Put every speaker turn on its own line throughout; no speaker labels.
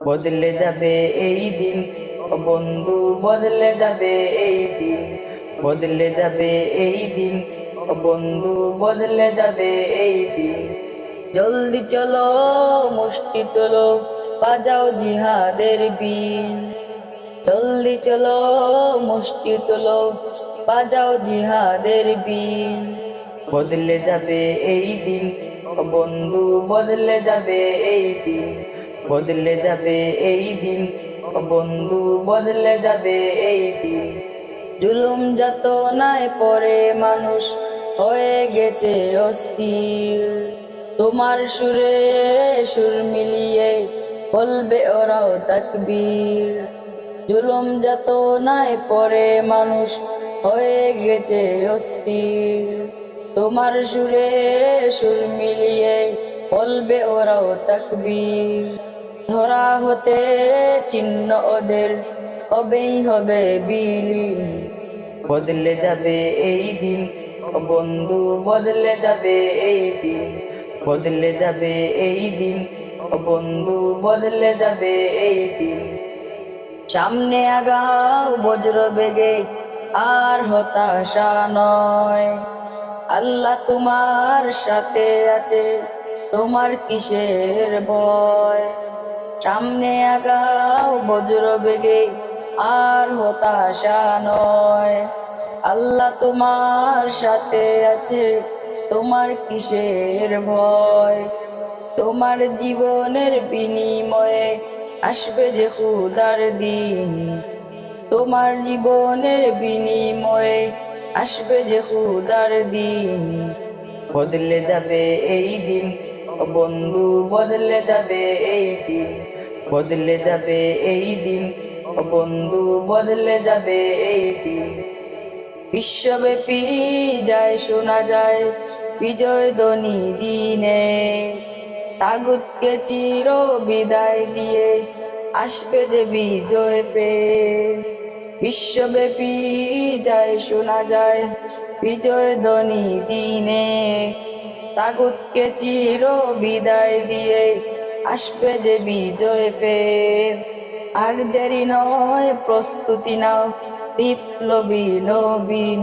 বদলে যাবে এই দিন। বন্ধু, বদলে যাবে এই দিন। বদলে যাবে এই দিন। বন্ধু, বদলে যাবে এই দিন। জলদি চলো মুষ্টি তোলো বাজাও জিহাদের বিন জলদি চলো মুষ্টি তোলো বাজাও জিহাদের বিন বদলে যাবে এই দিন। বন্ধু, বদলে যাবে এই দিন। বদলে যাবে এই দিন। বন্ধু, বদলে যাবে এই দিন। জুলুম যত নাই পরে মানুষ হয়ে গেছে অস্থির। তোমার সুরে সুর মিলিয়ে বলবে ওরাও তাকবীর। জুলুম যত নাই পরে মানুষ হয়ে গেছে অস্থির। তোমার সুরে সুর মিলিয়ে বলবে ওরাও তাকবীর। ধরা হতে চিহ্ন ওদের, হবেই হবে বিলীন। বদলে যাবে এই দিন বন্ধু, বদলে যাবে এই দিন। বদলে যাবে এই দিন বন্ধু, বদলে যাবে এই দিন। সামনে আগাও বজ্র বেগে, আর হতাশা নয়। আল্লাহ তোমার সাথে আছে, তোমার কিসের ভয়? সামনে আগাও বজ্র বেগে আর হতাশা নয়। আল্লাহ তোমার সাথে আছে, তোমার কিসের ভয়? তোমার জীবনের বিনিময়ে আসবে যে খুদার দিন। তোমার জীবনের বিনিময়ে আসবে যে খুদার দিন। বদলে যাবে এই দিন বন্ধু, বদলে যাবে এই দিন, বদলে যাবে এই দিন। বন্ধু, বদলে যাবে এই দিন। বিশ্বব্যাপী যায়, শোনা যায় বিজয় ধ্বনি দিনে। তাগুতকে চির বিদায় দিয়ে আসবে যে বিজয় ফের। বিশ্বব্যাপী যায়, শোনা যায় বিজয় ধ্বনি দিনে। তাগুতকে চির বিদায় দিয়ে আসবে যে বিজয় ফের। আর দেরি নয়, প্রস্তুতি নাও বিপ্লবী নবীন।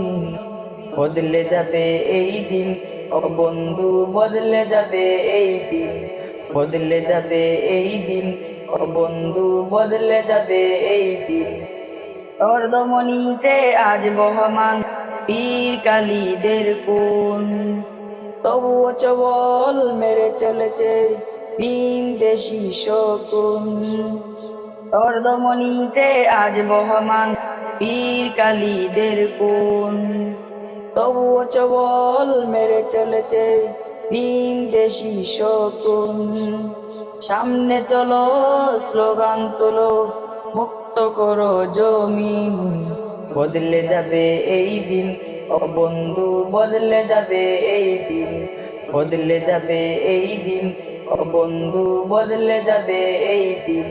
বদলে যাবে এই দিন, ও বন্ধু, বদলে যাবে এই দিন। বদলে যাবে এই দিন, ও বন্ধু, বদলে যাবে এই দিন। অর্ধমণিতে আজ বহমান পীর কালীদের কোন তবুও চবল মেরে চলেছে বিন দেশি শকুন। অর্ধমণিতে আজ বহমান পীর কালীদের কোন। তবুও চবল মেরে চলেছে বিন দেশি শকুন। সামনে চলো, স্লোগান তোলো, মুক্ত করো জমিন। বদলে যাবে এই দিন ও বন্ধু বদলে যাবে এই দিন। বদলে যাবে এই দিন। ও বন্ধু বদলে যাবে এই দিন।